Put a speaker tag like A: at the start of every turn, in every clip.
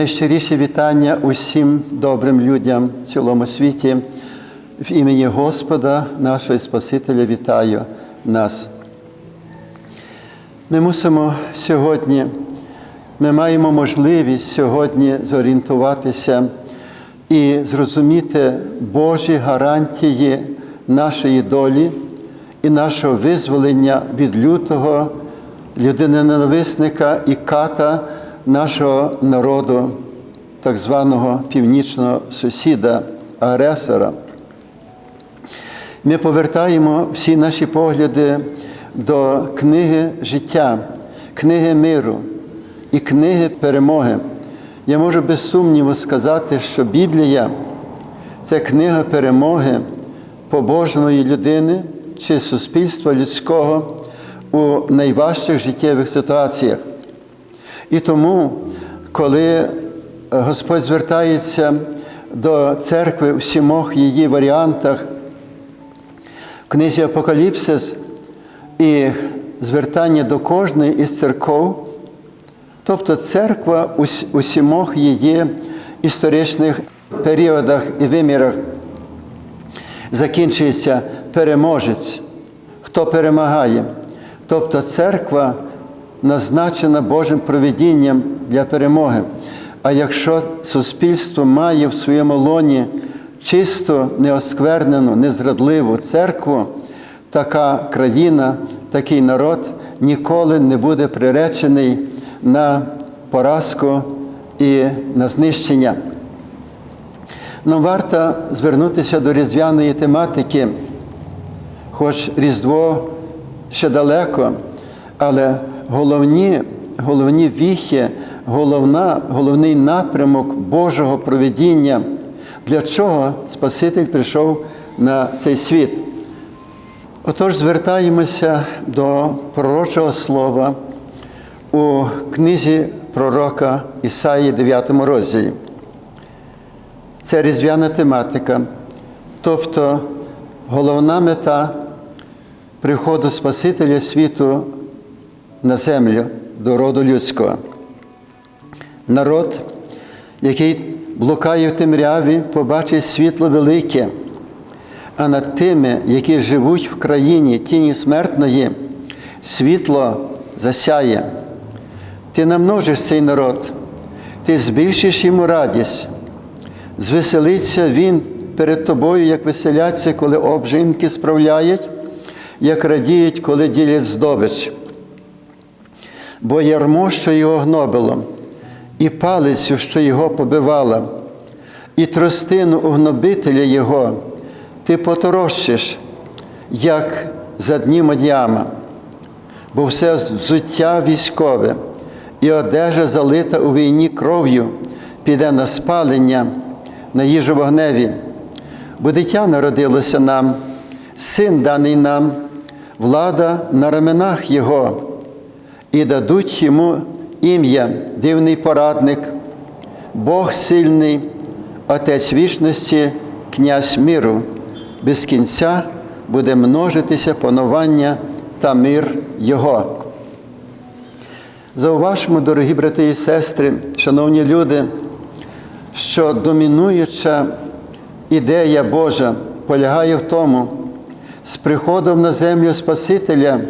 A: Найщиріші вітання усім добрим людям в цілому світі. В імені Господа, нашого Спасителя, вітаю нас. Ми мусимо сьогодні, ми маємо можливість сьогодні зорієнтуватися і зрозуміти Божі гарантії нашої долі і нашого визволення від лютого людиноненависника і ката нашого народу, так званого північного сусіда, агресора. Ми повертаємо всі наші погляди до книги життя, книги миру і книги перемоги. Я можу без сумніву сказати, що Біблія це книга перемоги побожної людини чи суспільства людського у найважчих життєвих ситуаціях. І тому, коли Господь звертається до церкви у сімох її варіантах, в книзі Апокаліпсис і звертання до кожної із церков, тобто церква у сімох її історичних періодах і вимірах закінчується переможець, хто перемагає. Тобто церква назначена Божим провидінням для перемоги. А якщо суспільство має в своєму лоні чисто неосквернену, незрадливу церкву, така країна, такий народ ніколи не буде приречений на поразку і на знищення. Нам варто звернутися до різдвяної тематики, хоч Різдво ще далеко, але головні головні віхи, головна, головний напрямок Божого проведіння, для чого Спаситель прийшов на цей світ. Отож, звертаємося до пророчого слова у книзі пророка Ісаї 9 розділі. Це різдвяна тематика, тобто головна мета приходу Спасителя світу на землю до роду людського. Народ, який блукає в темряві, побачить світло велике, а над тими, які живуть в країні тіні смертної, світло засяє. Ти намножиш цей народ, ти збільшиш йому радість, звеселиться він перед тобою, як веселяться, коли обжинки справляють, як радіють, коли ділять здобич бо ярмо, що його гнобило, і палицю, що його побивала, і тростину у гнобителя його ти поторощиш, як за дні Мадіама, бо все взуття військове, і одежа залита у війні кров'ю, піде на спалення, на їжу вогневі, бо дитя народилося нам, син даний нам, влада на раменах Його і дадуть йому ім'я, дивний порадник, Бог сильний, Отець вічності, князь миру, без кінця буде множитися панування та мир Його. Зауважмо, дорогі брати і сестри, шановні люди, що домінуюча ідея Божа полягає в тому, з приходом на землю Спасителя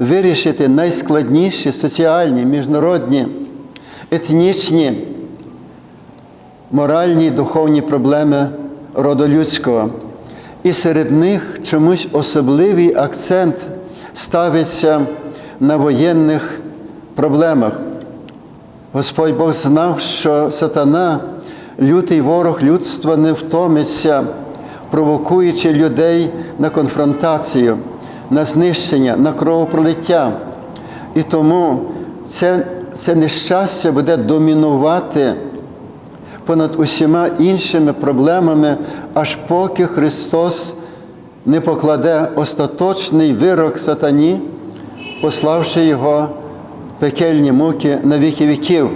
A: вирішити найскладніші соціальні, міжнародні, етнічні, моральні і духовні проблеми роду людського. І серед них чомусь особливий акцент ставиться на воєнних проблемах. Господь Бог знав, що сатана, лютий ворог людства, не втомиться, провокуючи людей на конфронтацію на знищення, на кровопролиття. І тому це, це нещастя буде домінувати понад усіма іншими проблемами, аж поки Христос не покладе остаточний вирок сатані, пославши Його пекельні муки на віки віків.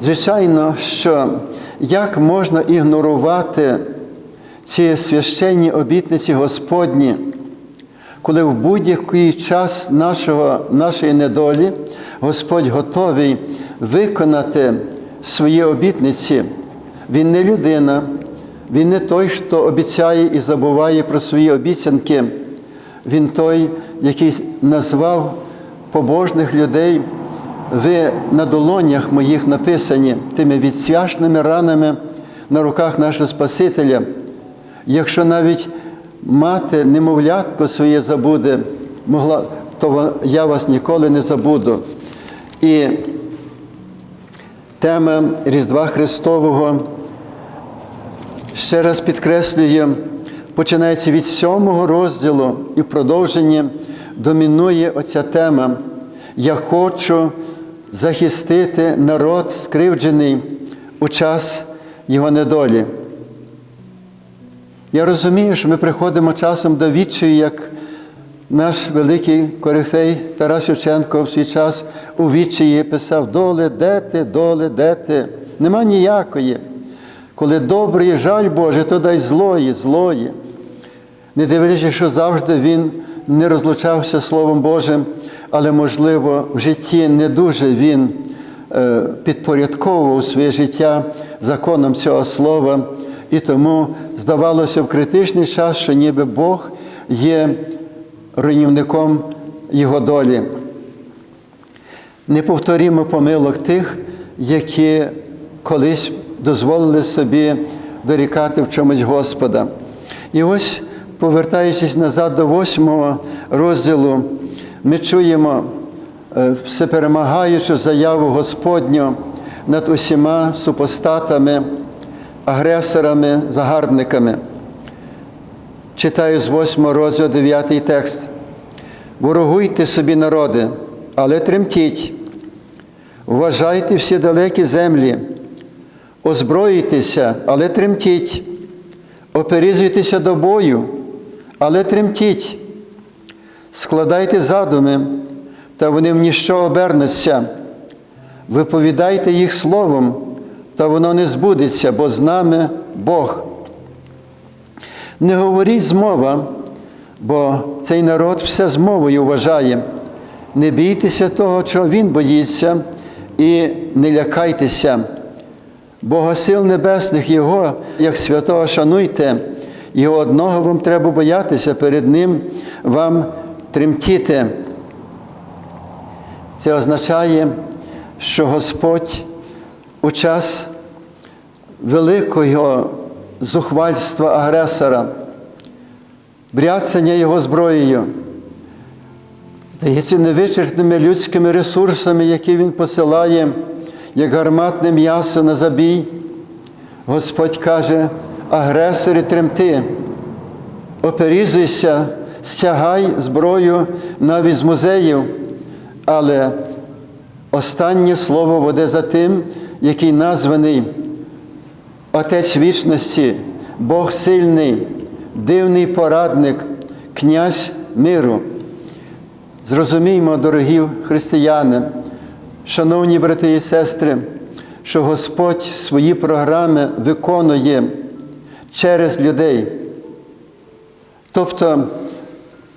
A: Звичайно, що як можна ігнорувати ці священні обітниці Господні, коли в будь-який час нашого, нашої недолі Господь готовий виконати свої обітниці. Він не людина, він не той, хто обіцяє і забуває про свої обіцянки. Він той, який назвав побожних людей. Ви на долонях моїх написані тими відсвяшними ранами на руках нашого Спасителя. Якщо навіть мати немовлятко своє забуде, могла, то я вас ніколи не забуду. І тема Різдва Христового ще раз підкреслює, починається від сьомого розділу і в продовженні домінує оця тема. Я хочу захистити народ скривджений у час його недолі. Я розумію, що ми приходимо часом до відчаю, як наш великий корифей Тарас Шевченко в свій час у відчаї писав: доле, де ти, доле, де ти? Нема ніякої. Коли добрий жаль Боже, то дай злої, злої. Не дивлячись, що завжди він не розлучався Словом Божим, але, можливо, в житті не дуже він е, підпорядковував своє життя законом цього слова. І тому здавалося в критичний час, що ніби Бог є руйнівником його долі. Не повторімо помилок тих, які колись дозволили собі дорікати в чомусь Господа. І ось, повертаючись назад до восьмого розділу, ми чуємо е, всеперемагаючу заяву Господню над усіма супостатами, агресорами, загарбниками. Читаю з 8 розділу 9 текст. Ворогуйте собі, народи, але тремтіть, вважайте всі далекі землі, озброїтеся, але тремтіть, оперізуйтеся до бою, але тремтіть, складайте задуми, та вони в ніщо обернуться, виповідайте їх словом, та воно не збудеться, бо з нами Бог. Не говоріть змова, бо цей народ все з мовою вважає. Не бійтеся того, чого він боїться, і не лякайтеся. Бога сил небесних Його, як святого, шануйте, Його одного вам треба боятися, перед Ним вам тремтіти. Це означає, що Господь у час великого зухвальства агресора, бряцання його зброєю, здається, невичерпними людськими ресурсами, які він посилає, як гарматне м'ясо на забій, Господь каже, агресори тремти, оперізуйся, стягай зброю навіть з музеїв, але останнє слово буде за тим, який названий Отець вічності, Бог сильний, дивний порадник, князь миру. Зрозуміймо, дорогі християни, шановні брати і сестри, що Господь свої програми виконує через людей. Тобто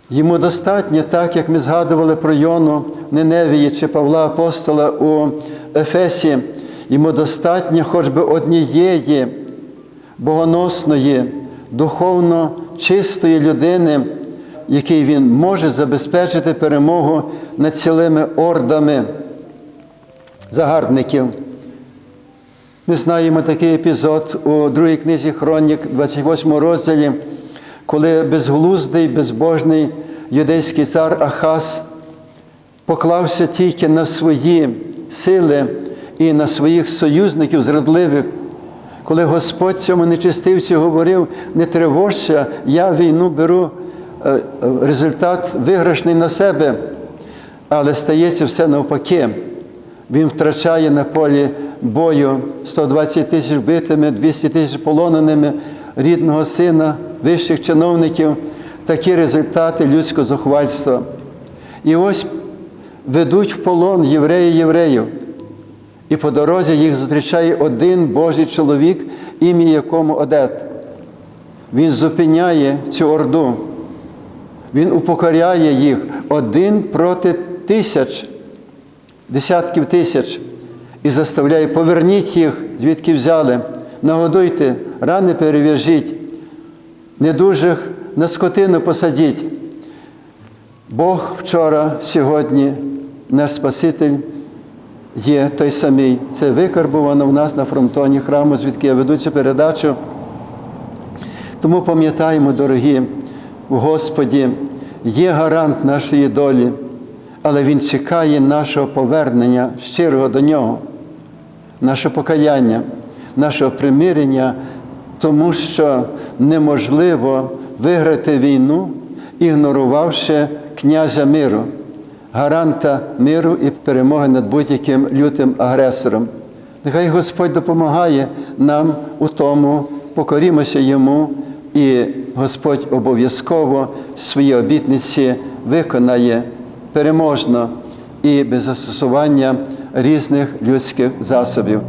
A: йому достатньо, так як ми згадували про Йону Неневії чи Павла Апостола у Ефесі, йому достатньо хоч би однієї богоносної, духовно чистої людини, який він може забезпечити перемогу над цілими ордами загарбників. Ми знаємо такий епізод у другій книзі Хронік, 28 розділі, коли безглуздий, безбожний юдейський цар Ахаз поклався тільки на свої сили і на своїх союзників зрадливих. Коли Господь цьому нечистивці говорив, не тривожся, я війну беру е, результат виграшний на себе, але стається все навпаки. Він втрачає на полі бою 120 тисяч битими, 200 тисяч полоненими, рідного сина, вищих чиновників, такі результати людського зухвальства. І ось ведуть в полон євреї євреїв. І по дорозі їх зустрічає один Божий чоловік, ім'я якому Одет. Він зупиняє цю орду. Він упокоряє їх один проти тисяч, десятків тисяч. і заставляє, поверніть їх, звідки взяли, нагодуйте, рани перев'яжіть, недужих на скотину посадіть. Бог вчора, сьогодні, наш Спаситель є той самий. Це викарбувано в нас на фронтоні храму, звідки я веду цю передачу. Тому пам'ятаємо, дорогі, в Господі є гарант нашої долі, але Він чекає нашого повернення щирого до Нього, наше покаяння, нашого примирення, тому що неможливо виграти війну, ігнорувавши князя миру, гаранта миру і перемоги над будь-яким лютим агресором. Нехай Господь допомагає нам у тому, покорімося Йому, і Господь обов'язково свої обітниці виконає переможно і без застосування різних людських засобів.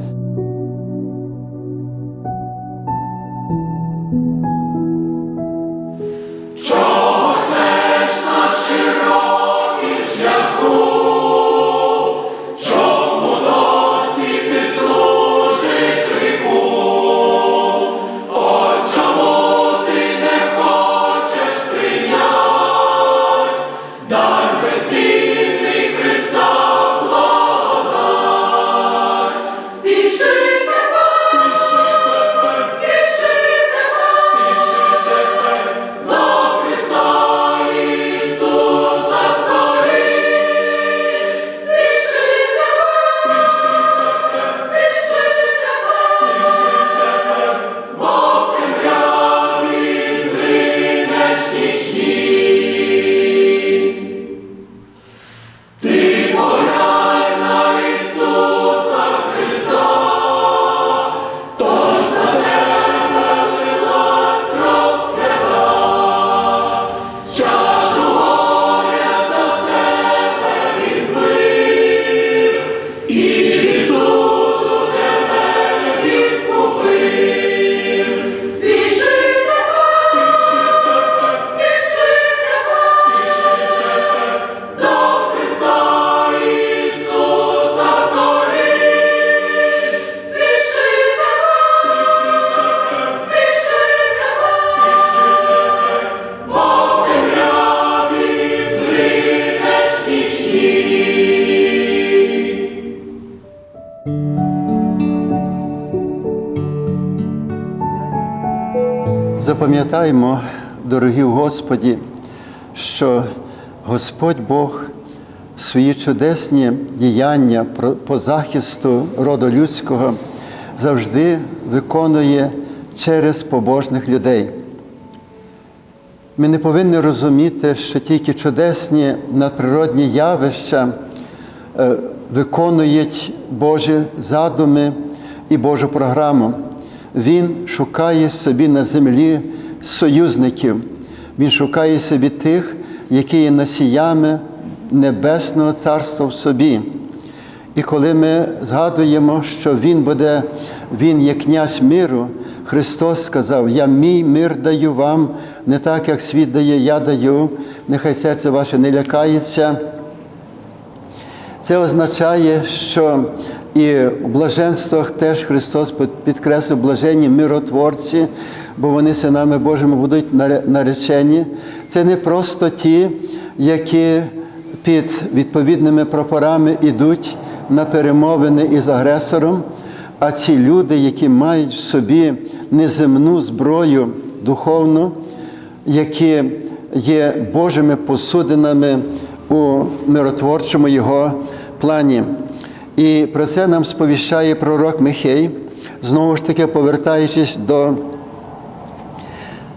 A: Запам'ятаємо, дорогі Господі, що Господь Бог свої чудесні діяння по захисту роду людського завжди виконує через побожних людей. Ми не повинні розуміти, що тільки чудесні надприродні явища е, виконують Божі задуми і Божу програму. Він шукає собі на землі союзників. Він шукає собі тих, які є носіями Небесного Царства в собі. І коли ми згадуємо, що Він буде, Він є князь миру, Христос сказав: Я мій мир даю вам, не так, як світ дає, я даю, нехай серце ваше не лякається. Це означає, що і в блаженствах теж Христос підкреслив блаженні миротворці, бо вони синами Божими будуть наречені. Це не просто ті, які під відповідними прапорами йдуть на перемовини із агресором, а ці люди, які мають в собі неземну зброю духовну, які є Божими посудинами у миротворчому його плані. І про це нам сповіщає пророк Михей, знову ж таки повертаючись до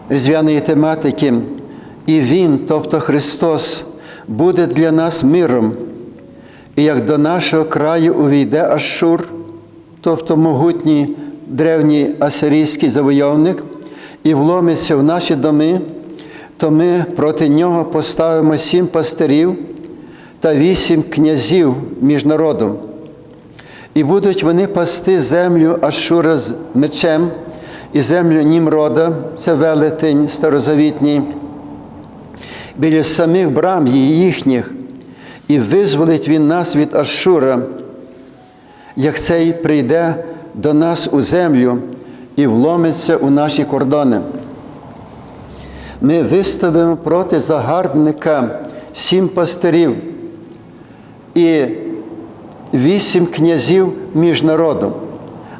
A: різдвяної тематики. І Він, тобто Христос, буде для нас миром. І як до нашого краю увійде Ашур, тобто могутній древній асирійський завойовник, і вломиться в наші доми, то ми проти нього поставимо сім пастирів та вісім князів між народом. І будуть вони пасти землю Ашура з мечем і землю Німрода, це велетень старозавітній, біля самих брам їхніх, і визволить він нас від Ашура, як цей прийде до нас у землю і вломиться у наші кордони. Ми виставимо проти загарбника сім пастирів і вісім князів між народом.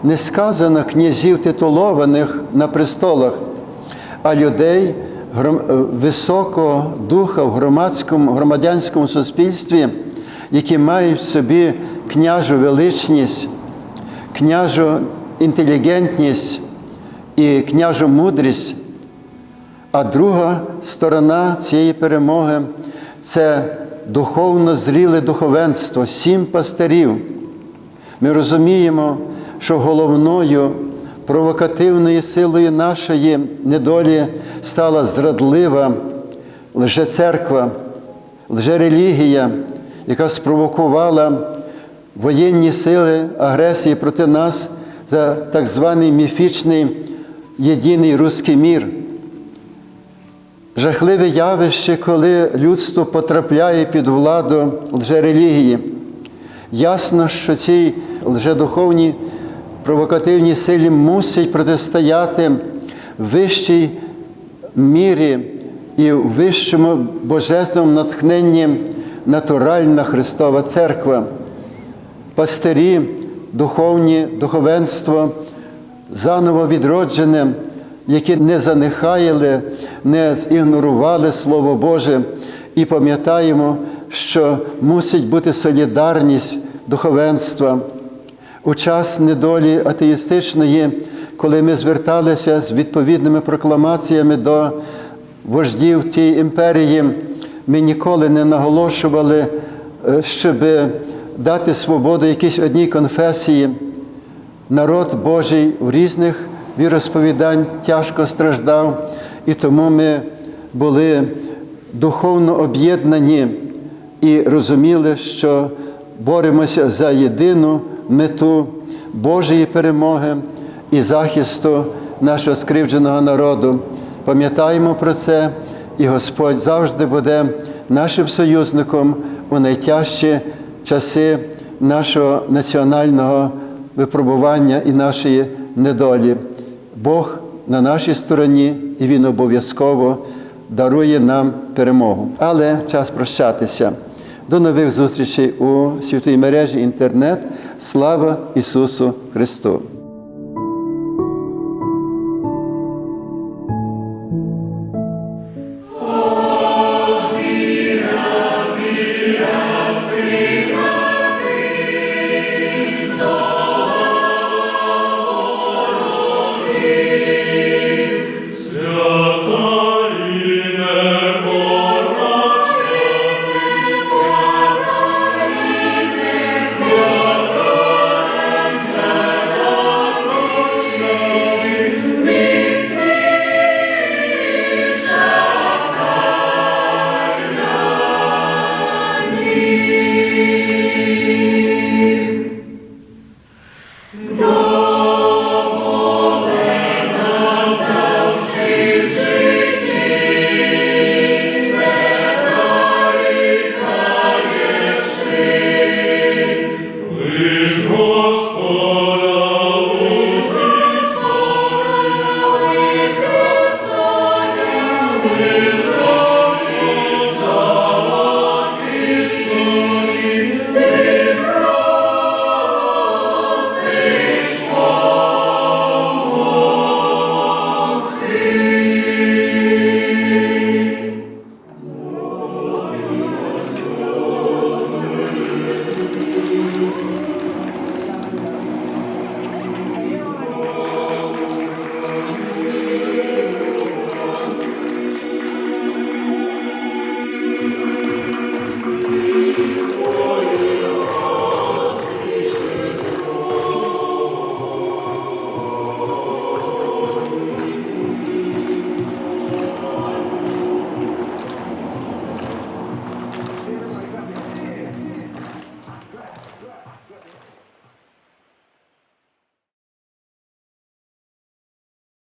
A: Не сказано князів титулованих на престолах, а людей е, високого духа в громадському, громадянському суспільстві, які мають в собі княжу величність, княжу інтелігентність і княжу мудрість. А друга сторона цієї перемоги це духовно зріле духовенство, сім пастирів. Ми розуміємо, що головною провокативною силою нашої недолі стала зрадлива лжецерква, лжерелігія, яка спровокувала воєнні сили агресії проти нас за так званий міфічний єдиний руський мір. Жахливе явище, коли людство потрапляє під владу лжерелігії. Ясно, що цій лжедуховній провокативній силі мусить протистояти вищій мірі і вищому божественному натхненні натуральна Христова Церква. Пастирі, духовні, духовенство, заново відроджене, які не занехаяли, не ігнорували Слово Боже, і пам'ятаємо, що мусить бути солідарність духовенства. У час недолі атеїстичної, коли ми зверталися з відповідними прокламаціями до вождів тієї імперії, ми ніколи не наголошували, е, щоб дати свободу якійсь одній конфесії. Народ Божий в різних віросповідань тяжко страждав, і тому ми були духовно об'єднані і розуміли, що боремося за єдину мету Божої перемоги і захисту нашого скривдженого народу. Пам'ятаємо про це, і Господь завжди буде нашим союзником у найтяжчі часи нашого національного випробування і нашої недолі. Бог на нашій стороні, і Він обов'язково дарує нам перемогу. Але час прощатися. До нових зустрічей у святій мережі інтернет. Слава Ісусу Христу!